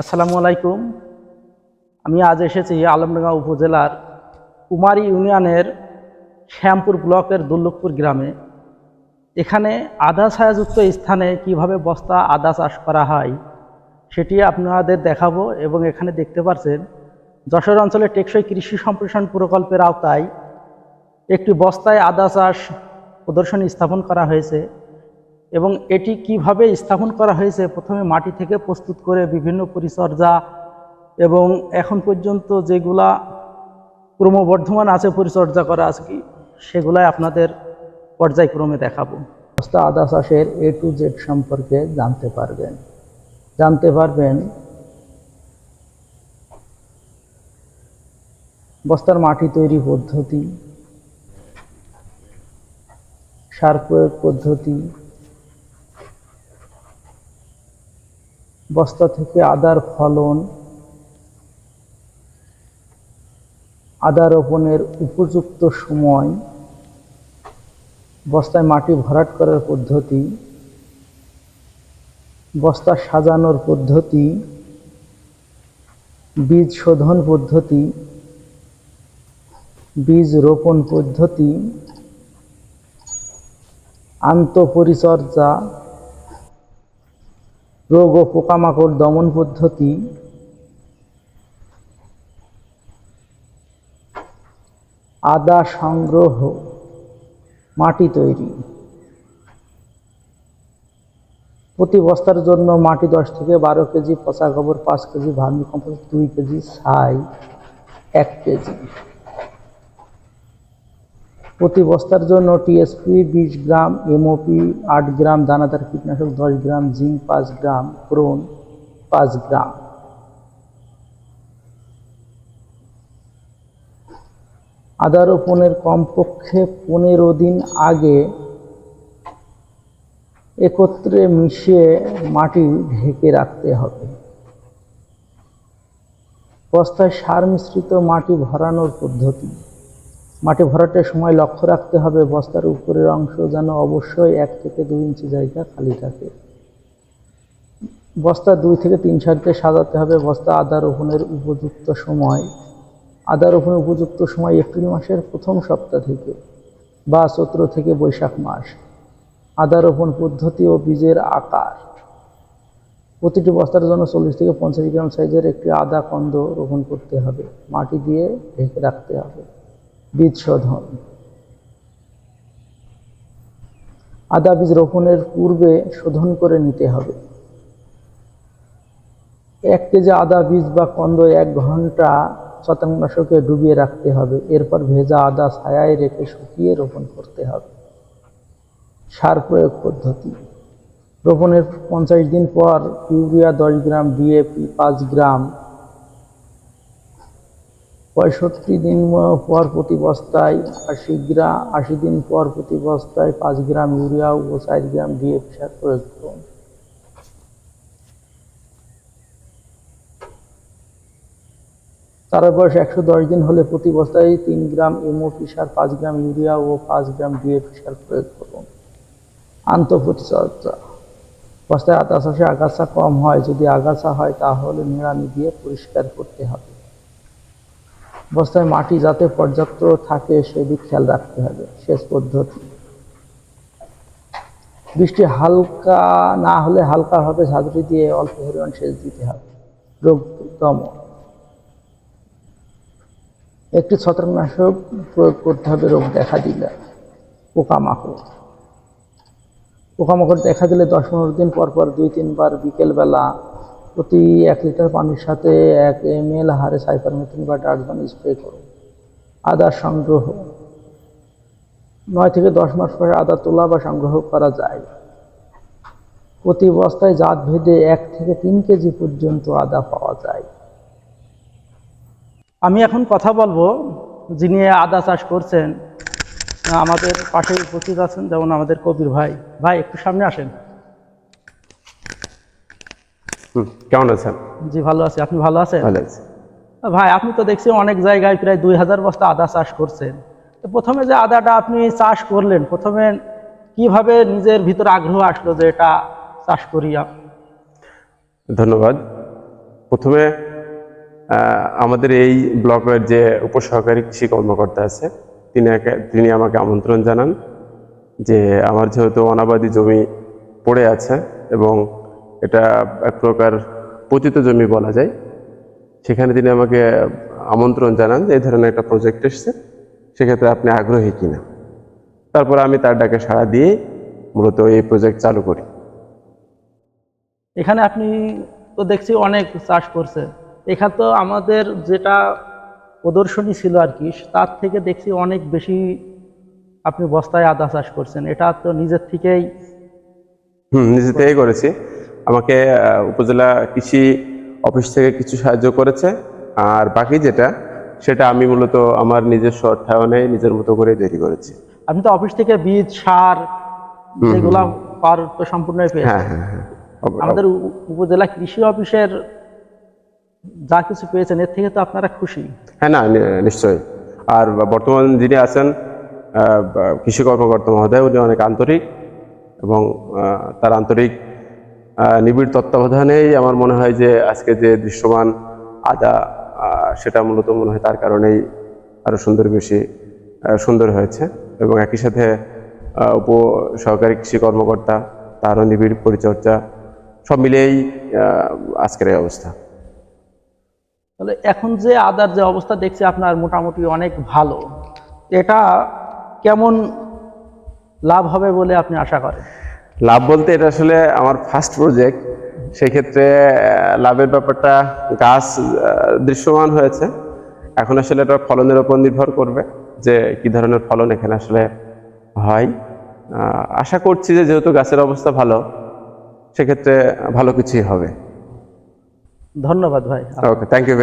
আসসালামু আলাইকুম। আমি আজ এসেছি আলমডাঙ্গা উপজেলার কুমারী ইউনিয়নের শ্যামপুর ব্লকের দুর্লভপুর গ্রামে। এখানে আদা ছায়াযুক্ত স্থানে কীভাবে বস্তা, আদা চাষ করা হয় সেটি আপনাদের দেখাবো এবং এখানে দেখতে পাচ্ছেন যশোর অঞ্চলে টেকসই কৃষি সম্প্রসারণ প্রকল্পের আওতায় একটি বস্তায় আদা চাষ প্রদর্শনী স্থাপন করা হয়েছে। এবং এটি কীভাবে স্থাপন করা হয়েছে, প্রথমে মাটি থেকে প্রস্তুত করে বিভিন্ন পরিচর্যা এবং এখন পর্যন্ত যেগুলা ক্রমবর্ধমান আছে পরিচর্যা করা আছে কি, সেগুলাই আপনাদের পর্যায়ক্রমে দেখাবো। বস্তা আদা চাষের এ টু জেড সম্পর্কে জানতে পারবেন। জানতে পারবেন বস্তার মাটি তৈরি পদ্ধতি, সার প্রয়োগ পদ্ধতি বস্তা থেকে আদার ফলন আদা রোপণের উপযুক্ত সময়, বস্তায় মাটি ভরাট করার পদ্ধতি, বস্তা সাজানোর পদ্ধতি, বীজ শোধন পদ্ধতি, বীজ রোপণ পদ্ধতি, আন্তঃপরিচর্যা রোগ ও পোকামাকড় দমন পদ্ধতি। আদা সংগ্রহ, মাটি তৈরি। প্রতি বস্তার জন্য মাটি দশ থেকে বারো কেজি, পচা গোবর পাঁচ কেজি, ভার্মি কম্পোস্ট দুই কেজি, ছাই এক কেজি। প্রতি বস্তার জন্য টিএসপি বিশ গ্রাম এমওপি আট গ্রাম, দানাদার কীটনাশক দশ গ্রাম, জিঙ্ক পাঁচ গ্রাম, ক্রোন পাঁচ গ্রাম। আদা রোপণের কমপক্ষে পনেরো দিন আগে একত্রে মিশিয়ে মাটি ঢেকে রাখতে হবে। বস্তায় সার মিশ্রিত মাটি ভরানোর পদ্ধতি। মাটি ভরাটের সময় লক্ষ্য রাখতে হবে, বস্তার উপরের অংশ যেন অবশ্যই এক থেকে দুই ইঞ্চি জায়গা খালি থাকে। বস্তা দুই থেকে তিন সারিতে সাজাতে হবে, বস্তা আদা রোপণের উপযুক্ত সময়। আদা রোপণের উপযুক্ত সময় এপ্রিল মাসের প্রথম সপ্তাহ থেকে বা চৈত্র থেকে বৈশাখ মাস। আদা রোপণ পদ্ধতি ও বীজের আকার। প্রতিটি বস্তার জন্য চল্লিশ থেকে পঞ্চাশ গ্রাম সাইজের একটি আদা কন্দ রোপণ করতে হবে। মাটি দিয়ে ঢেকে রাখতে হবে। বীজ শোধন আদা বীজ রোপণের পূর্বে শোধন করে নিতে হবে। এক কেজি আদা বীজ বা কন্দ এক ঘণ্টা ছত্রাকনাশকে ডুবিয়ে রাখতে হবে। এরপর ভেজা আদা ছায়ায় রেখে শুকিয়ে রোপণ করতে হবে। সার প্রয়োগ পদ্ধতি। রোপণের পঞ্চাশ দিন পর ইউরিয়া দশ গ্রাম, ডিএপি পাঁচ গ্রাম পঁয়ষট্টি দিন পর প্রতি বস্তায় আশি গ্রাম আশি দিন পর প্রতি বস্তায় পাঁচ গ্রাম ইউরিয়া ও চার গ্রাম ডিএপি সার প্রয়োগ করুন। তার বয়স একশো দশ দিন হলে প্রতি বস্তায় তিন গ্রাম এমওপি সার, পাঁচ গ্রাম ইউরিয়া ও পাঁচ গ্রাম ডিএপি সার প্রয়োগ করুন। আন্তঃপরিচর্যা বস্তায় আতা চাষে আগাছা কম হয়, যদি আগাছা হয় তাহলে নিড়ানি দিয়ে পরিষ্কার করতে হবে। বস্তায় মাটি যাতে পর্যাপ্ত থাকে সেদিক খেয়াল রাখতে হবে। সেচ পদ্ধতি। বৃষ্টি হালকা না হলে হালকাভাবে ঝাঁঝরি দিয়ে অল্প পরিমাণ সেচ দিতে হবে। রোগ দমন। একটি ছত্রাকনাশক প্রয়োগ করতে হবে, রোগ দেখা দিলে। পোকামাকড়। পোকামাকড় দেখা দিলে দশ পনেরো দিন পর পর দুই তিনবার বিকেলবেলা প্রতি এক লিটার পানির সাথে এক এম এল হারে সাইপারমেথিন বা ডার্জবান স্প্রে করুন। আদা সংগ্রহ। নয় থেকে দশ মাস পরে আদা তোলা বা সংগ্রহ করা যায়। প্রতি বস্তায় জাত ভেদে এক থেকে তিন কেজি পর্যন্ত আদা পাওয়া যায়। আমি এখন কথা বলব যিনি আদা চাষ করছেন, আমাদের পাশে উপস্থিত আছেন যেমন আমাদের কবির ভাই। ভাই, একটু সামনে আসেন। কেমন আছেন? জি ভালো আছি। আপনি ভালো আছেন? ভালো আছি। ভাই আপনি তো দেখছি অনেক জায়গায় প্রায় দুই হাজার বস্তা আদা চাষ করছেন। তো প্রথমে যে আদাটা আপনি চাষ করলেন প্রথমে কীভাবে নিজের ভিতর আগ্রহ আসলো যে এটা চাষ করি ধন্যবাদ। প্রথমে আমাদের এই ব্লকের যে উপসহকারী কৃষি কর্মকর্তা আছে তিনি তিনি আমাকে আমন্ত্রণ জানান যে আমার যেহেতু অনাবাদী জমি পড়ে আছে এবং এটা এক প্রকার পতিত জমি বলা যায়। সেখানে তিনি আমাকে আমন্ত্রণ জানান যে এই ধরনের একটা প্রজেক্ট এসছে সেক্ষেত্রে আপনি আগ্রহী কিনা? তারপর আমি তার ডাকে সাড়া দিয়ে মূলত এই প্রজেক্ট চালু করি। এখানে আপনি তো দেখছি অনেক চাষ করছে। এখানে তো আমাদের যেটা প্রদর্শনী ছিল আর কি তার থেকে দেখছি অনেক বেশি আপনি বস্তায় আদা চাষ করছেন। এটা তো নিজের থেকেই হুম নিজে থেকেই করেছি। আমাকে উপজেলা কৃষি অফিস থেকে কিছু সাহায্য করেছে। আর বাকি যেটা সেটা আমি মূলত আমার নিজের অর্থায়নে নিজের মতো করে তৈরি করেছি। আপনি তো অফিস থেকে বীজ সার যেগুলা পার তো সম্পূর্ণই পেয়েছেন। হ্যাঁ হ্যাঁ হ্যাঁ। আমাদের উপজেলা কৃষি অফিসের যা কিছু পেয়েছেন এর থেকে তো আপনারা খুশি। হ্যাঁ না নিশ্চয়ই। আর বর্তমান যিনি আছেন কৃষি কর্মকর্তা মহোদয় উনি অনেক আন্তরিক এবং তার আন্তরিক নিবিড় তত্ত্বাবধানেই আমার মনে হয় যে আজকে যে দৃশ্যমান আদা সেটা মূলত মনে হয় তার কারণেই আরও সুন্দর বেশি সুন্দর হয়েছে এবং একই সাথে উপ সহকারী কৃষি কর্মকর্তা তারও নিবিড় পরিচর্যা সব মিলিয়েই আহ, আজকের এই অবস্থা। তাহলে এখন যে আদার যে অবস্থা দেখছি আপনার মোটামুটি অনেক ভালো এটা কেমন লাভ হবে বলে আপনি আশা করেন? লাভ বলতে এটা আসলে আমার ফার্স্ট প্রজেক্ট সেক্ষেত্রে লাভের ব্যাপারটা গাছ দৃশ্যমান হয়েছে। এখন আসলে এটা ফলনের উপর নির্ভর করবে যে কি ধরনের ফলন এখানে আসলে হয়। আশা করছি যে যেহেতু গাছের অবস্থা ভালো সেক্ষেত্রে ভালো কিছুই হবে। ধন্যবাদ ভাই। Okay thank you